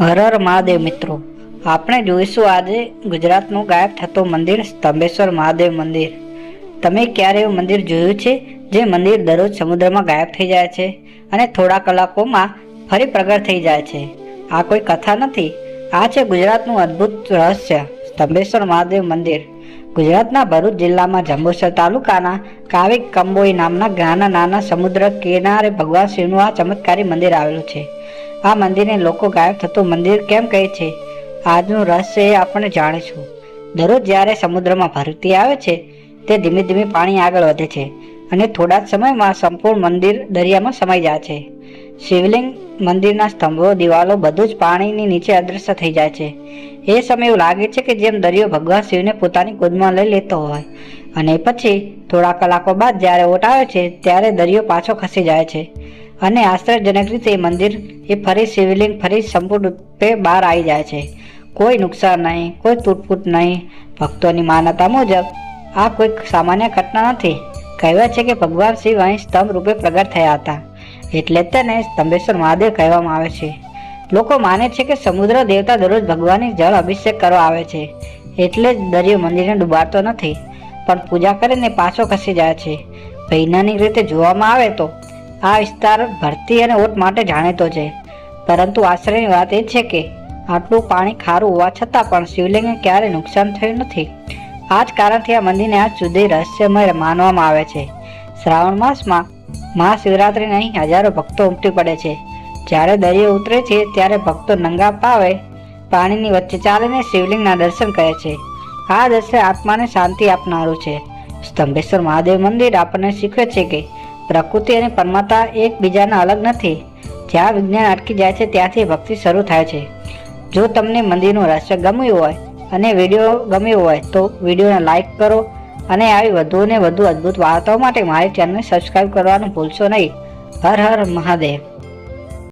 હર હર મહાદેવ મિત્રો, આપણે જોઈશું આજે ગુજરાતનું ગાયબ થતું મંદિર સ્તંભેશ્વર મહાદેવ મંદિર. તમે ક્યારે એવું મંદિર જોયું છે, જે મંદિર દરરોજ સમુદ્રમાં ગાયબ થઈ જાય છે અને થોડા કલાકોમાં ફરી પ્રગટ થઈ જાય છે? આ કોઈ કથા નથી. આ છે ગુજરાતનું અદ્ભુત રહસ્ય, સ્તંભેશ્વર મહાદેવ મંદિર. ગુજરાતના ભરૂચ જિલ્લામાં જંબુસર તાલુકાના કાવિક કંબોઈ નામના નાના નાના સમુદ્ર કિનારે ભગવાન શિવનું આ ચમત્કારી મંદિર આવેલું છે. આ મંદિરને લોકો ગાયબ થતું મંદિર કેમ કહે છે? આજનું રહસ્ય એ આપણે જાણીશું. દરરોજ જ્યારે સમુદ્રમાં ભરતી આવે છે, તે ધીમે ધીમે પાણી આગળ વધે છે અને થોડા જ સમયમાં સંપૂર્ણ મંદિર દરિયામાં સમાઈ જાય છે. શિવલિંગ મંદિરના સ્તંભો, દિવાલો બધું જ પાણીની નીચે અદૃશ્ય થઈ જાય છે. એ સમય એવું લાગે છે કે જેમ દરિયો ભગવાન શિવને પોતાની કુદમાં લઈ લેતો હોય અને પછી થોડા કલાકો બાદ જ્યારે ઓટ આવે છે, ત્યારે દરિયો પાછો ખસી જાય છે. અને આશ્ચર્યજનક રીતે મંદિર એ ફરી શિવલિંગ, ફરી સંપૂર્ણ રૂપે બહાર આવી જાય છે. કોઈ નુકસાન નહીં, કોઈ તૂટફૂટ નહીં. ભક્તોની માન્યતા મુજબ આ કોઈ સામાન્ય ઘટના નથી. કહેવાય છે કે ભગવાન શિવ અહીં સ્તંભ રૂપે પ્રગટ થયા હતા. એટલે તેને સ્તંભેશ્વર મહાદેવ કહેવામાં આવે છે. લોકો માને છે કે સમુદ્ર દેવતા દરરોજ ભગવાનની જળ અભિષેક કરવા આવે છે. એટલે જ દરિયો મંદિરને ડૂબાડતો નથી. પણ પૂજા કરીને પાછો ખસી જાય છે. વૈજ્ઞાનિક રીતે જોવામાં આવે તો આ વિસ્તાર ભરતી અને ઓટ માટે જાણીતો છે. પરંતુ આશ્ચર્યની વાત એ છે કે આટલું પાણી ખારું હોવા છતાં પણ શિવલિંગને ક્યારેય નુકસાન થયું નથી. આ જ કારણથી આ મંદિરને આજ સુધી રહસ્યમય માનવામાં આવે છે. શ્રાવણ માસમાં મહાશિવરાત્રિને અહીં હજારો ભક્તો ઉમટી પડે છે. જ્યારે દરિયો ઉતરે છે, ત્યારે ભક્તો નંગા પાવે, પાણીની વચ્ચે ચાલીને શિવલિંગના દર્શન કરે છે. આ દર્શન આત્માને શાંતિ આપનારું છે. સ્તંભેશ્વર મહાદેવ મંદિર આપણને શીખવે છે કે પ્રકૃતિ અને પરમાતા એકબીજાના અલગ નથી. જ્યાં વિજ્ઞાન અટકી જાય છે, ત્યાંથી ભક્તિ શરૂ થાય છે. જો તમને મંદિરનું રહસ્ય ગમ્યું હોય અને વીડિયો ગમ્યો હોય, તો વિડીયોને લાઇક કરો અને આવી વધુ ને વધુ અદ્ભુત વાર્તાઓ માટે મારી ચેનલને સબસ્ક્રાઈબ કરવાનું ભૂલશો નહીં. હર હર મહાદેવ.